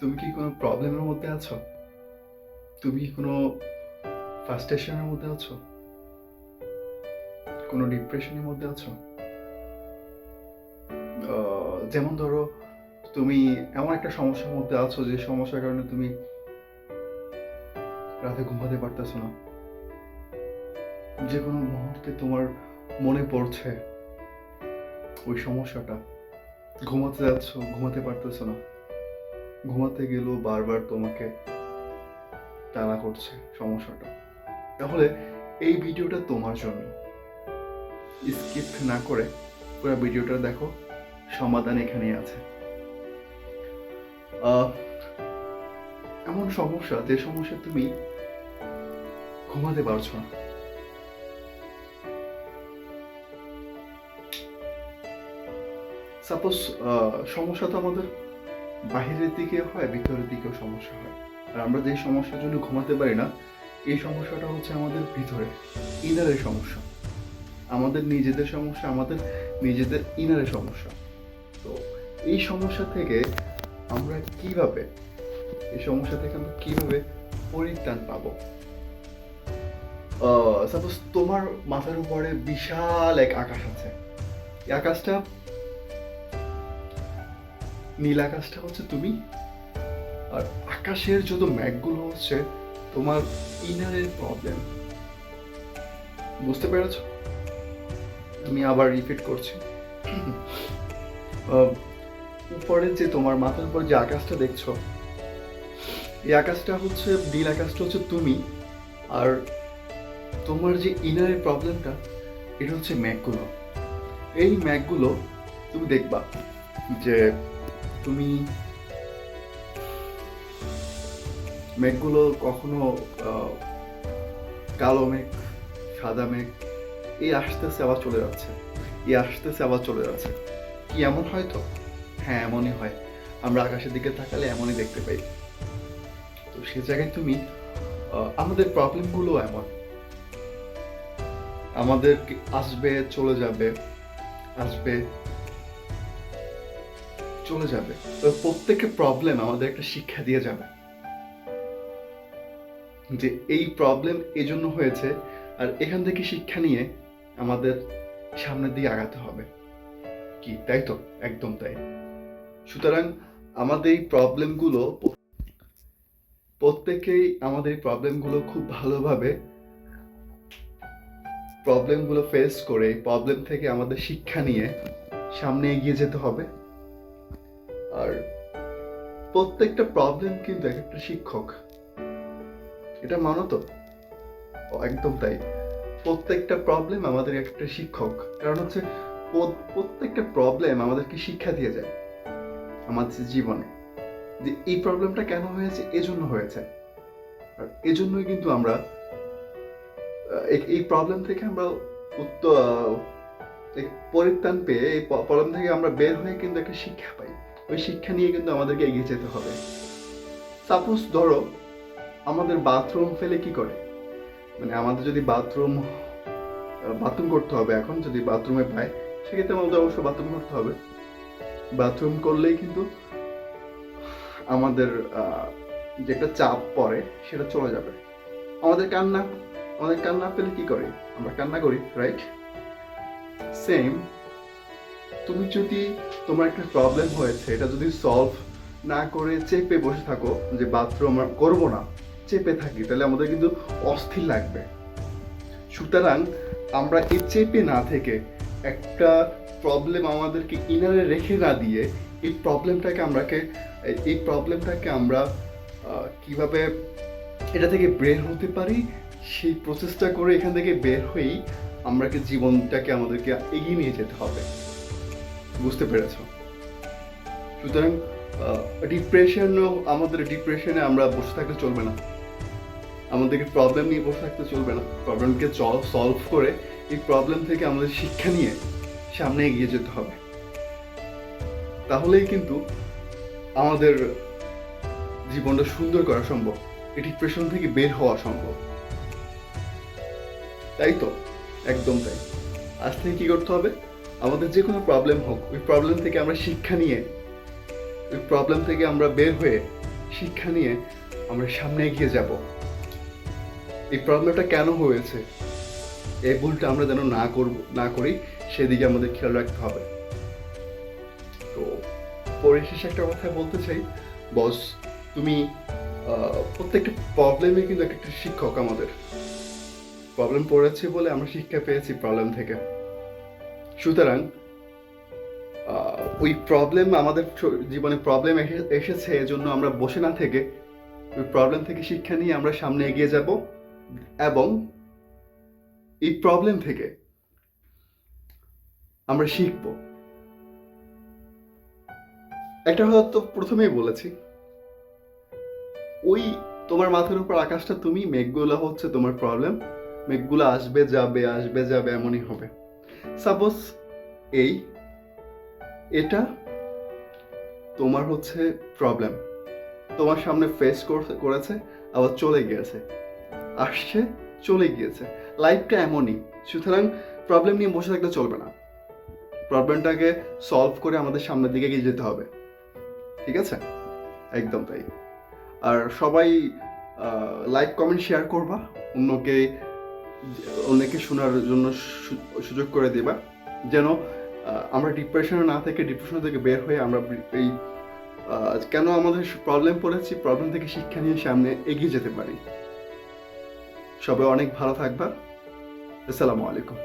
তুমি কি কোনো প্রবলেমের মধ্যে আছো? তুমি কি কোনো ফার্স্টেশনের মধ্যে আছো? কোনো ডিপ্রেশনের মধ্যে আছো? যেমন ধরো, তুমি এমন একটা সমস্যার মধ্যে আছো যে সমস্যার কারণে তুমি রাতে ঘুমাতে পারতেছ না। যে কোনো মুহূর্তে তোমার মনে পড়ছে ওই সমস্যাটা। ঘুমাতে যাচ্ছ, ঘুমাতে পারতেছো না। ঘুমাতে গেলেও বারবার তোমাকে টানা করছে সমস্যাটা। তাহলে এই ভিডিওটা তোমার জন্য। স্কিপ না করে পুরো ভিডিওটা দেখো, সমাধান এখানেই আছে। এমন সমস্যা, যে সমস্যা তুমি ঘুমাতে পারছ না। সাপোজ সমস্যা তো আমাদের বাহিরের দিকে হয়, ভিতরের দিকেও সমস্যা হয়। আর আমরা যে সমস্যার জন্য ঘুমাতে পারি না, এই সমস্যাটা হচ্ছে আমাদের ভিতরে ইনারের সমস্যা। আমাদের নিজেদের সমস্যা, আমাদের নিজেদের ইনারের সমস্যা। তো এই সমস্যা থেকে আমরা কীভাবে, এই সমস্যা থেকে আমরা কীভাবে পরিত্রাণ পাবো? সাপোজ তোমার মাথার উপরে বিশাল এক আকাশ আছে। এই আকাশটা নীল আকাশটা হচ্ছে তুমি, আর আকাশের যত ম্যাঘগুলো হচ্ছে, তোমার ইনারের প্রবলেম বুঝতে পেরেছ? আমি আবার রিপিট করছি। উপরে যে তোমার মাথার উপর যে আকাশটা দেখছ, এই আকাশটা হচ্ছে, নীল আকাশটা হচ্ছে তুমি, আর তোমার যে ইনারের প্রবলেমটা এটা হচ্ছে ম্যাঘগুলো এই ম্যাঘগুলো তুমি দেখবা যে তুমি মেঘগুলো কখনো কালো মেঘ, সাদা মেঘ, এই আসতেছে আবার চলে যাচ্ছে। এই আসতেছে আবার চলে যাচ্ছে। কি এমন হয় তো? হ্যাঁ এমনই হয়। আমরা আকাশের দিকে তাকালে এমনই দেখতে পাই। তো সে জায়গায় তুমি আমাদের প্রবলেমগুলো এমন। আমাদের আসবে, চলে যাবে, আসবে। চলে যাবে। তো প্রত্যেকের প্রবলেম আমাদের একটা শিক্ষা দিয়ে যাবে। যে এই প্রবলেম এজন্য হয়েছে আর এখান থেকে শিক্ষা নিয়ে আমাদের সামনের দিকে আগাতে হবে। কি, তাই তো? একদম তাই। সুতরাং আমাদের এই প্রবলেমগুলো প্রত্যেকেই আমাদের এই প্রবলেমগুলো খুব ভালোভাবে প্রবলেমগুলো ফেস করে প্রবলেম থেকে আমাদের শিক্ষা নিয়ে সামনে এগিয়ে যেতে হবে। আর প্রত্যেকটা প্রবলেম কিন্তু এক একটা শিক্ষক। এটা মানো তো? একদম তাই। প্রত্যেকটা প্রবলেম আমাদের একটা শিক্ষক। কারণ হচ্ছে প্রত্যেকটা প্রবলেম আমাদেরকে শিক্ষা দিয়ে যায় আমাদের জীবনে। যে এই প্রবলেমটা কেন হয়েছে? এজন্য হয়েছে। আর এজন্যই কিন্তু আমরা এই- প্রবলেম থেকে আমরা উত্তর পরিত্রাণ পেয়ে, এই প্রবলেম থেকে আমরা বের হয়ে কিন্তু একটা শিক্ষা পাই। ওই শিক্ষা নিয়ে কিন্তু আমাদেরকে এগিয়ে যেতে হবে। সাপোজ ধরো, আমাদের বাথরুম ফেলে কি করে? মানে আমাদের যদি বাথরুম বাথরুম করতে হবে এখন, যদি বাথরুমে পায়, সেক্ষেত্রে আমাদের অবশ্যই বাথরুম করতে হবে। বাথরুম করলেই কিন্তু আমাদের যে একটা চাপ পড়ে, সেটা চলে যাবে। আমাদের কান্না আমাদের কান্না পেলে কি করে? আমরা কান্না করি রাইট সেম তুমি যদি তোমার একটা প্রবলেম হয়েছে, এটা যদি সলভ না করে চেপে বসে থাকো যে বাথরুম আমরা করব না, চেপে থাকি, তাহলে আমাদের কিন্তু অস্থির লাগবে। সুতরাং আমরা এই চেপে না থেকে একটা প্রবলেম আমাদেরকে ইনারে রেখে না দিয়ে এই প্রবলেমটাকে আমরাকে, এই প্রবলেমটাকে আমরা কীভাবে এটা থেকে বের হতে পারি, সেই প্রচেষ্টা করে এখান থেকে বের হয়েই আমরাকে জীবনটাকে আমাদেরকে এগিয়ে নিয়ে যেতে হবে। বুঝতে পেরেছ। সুতরাং ডিপ্রেশনও আমাদের ডিপ্রেশনে আমরা বসে থাকলে চলবে না। আমাদেরকে প্রবলেম নিয়ে বসে থাকতে চলবে না। প্রবলেমকে সলভ করে এই প্রবলেম থেকে আমাদের শিক্ষা নিয়ে সামনে এগিয়ে যেতে হবে। তাহলেই কিন্তু আমাদের জীবনটা সুন্দর করা সম্ভব। এই ডিপ্রেশন থেকে বের হওয়া সম্ভব। তাই তো? একদম তাই। আজ থেকে কি করতে হবে? আমাদের যে কোনো প্রবলেম হোক, ওই প্রবলেম থেকে আমরা শিক্ষা নিয়ে, ওই প্রবলেম থেকে আমরা বের হয়ে শিক্ষা নিয়ে আমরা সামনে এগিয়ে যাব। এই প্রবলেমটা কেন হয়েছে? এই ভুলটা আমরা যেন না করব, না করি, সেদিকে আমাদের খেয়াল রাখতে হবে। তো পরিশেষে একটা কথা বলতে চাই। বস, তুমি প্রত্যেকটা প্রবলেমে কিন্তু একটা শিক্ষক আমাদের। প্রবলেম পড়েছে বলে আমরা শিক্ষা পেয়েছি প্রবলেম থেকে। সুতরাং ওই প্রবলেম আমাদের জীবনে প্রবলেম এসেছে, এজন্য আমরা বসে না থেকে ওই প্রবলেম থেকে শিক্ষা নিয়ে আমরা সামনে এগিয়ে যাব এবং এই প্রবলেম থেকে আমরা শিখব। একটা কথা তো প্রথমেই বলেছি, ওই তোমার মাথার উপর আকাশটা তুমি, মেঘগুলো হচ্ছে তোমার প্রবলেম মেঘগুলো আসবে, যাবে আসবে, যাবে, এমনই হবে। সাপোজ এই, এটা তোমার হচ্ছে প্রবলেম তোমার সামনে ফেস করেছে আবার চলে গিয়েছে। আসছে, চলে গিয়েছে। লাইফটা এমনই। সুতরাং প্রবলেম নিয়ে বসে থাকলে চলবে না। প্রবলেমটাকে সলভ করে আমাদের সামনের দিকে এগিয়ে যেতে হবে। ঠিক আছে? একদম তাই। আর সবাই লাইক কমেন্ট শেয়ার করবা। অন্যকে অন্যকে শোনার জন্য সুযোগ করে দেবা। যেন আমরা ডিপ্রেশনে না থেকে ডিপ্রেশন থেকে বের হয়ে আমরা এই কেন আমাদের প্রবলেম পড়েছি প্রবলেম থেকে শিক্ষা নিয়ে সামনে এগিয়ে যেতে পারি। সবাই অনেক ভালো থাকবা। আসসালামু আলাইকুম।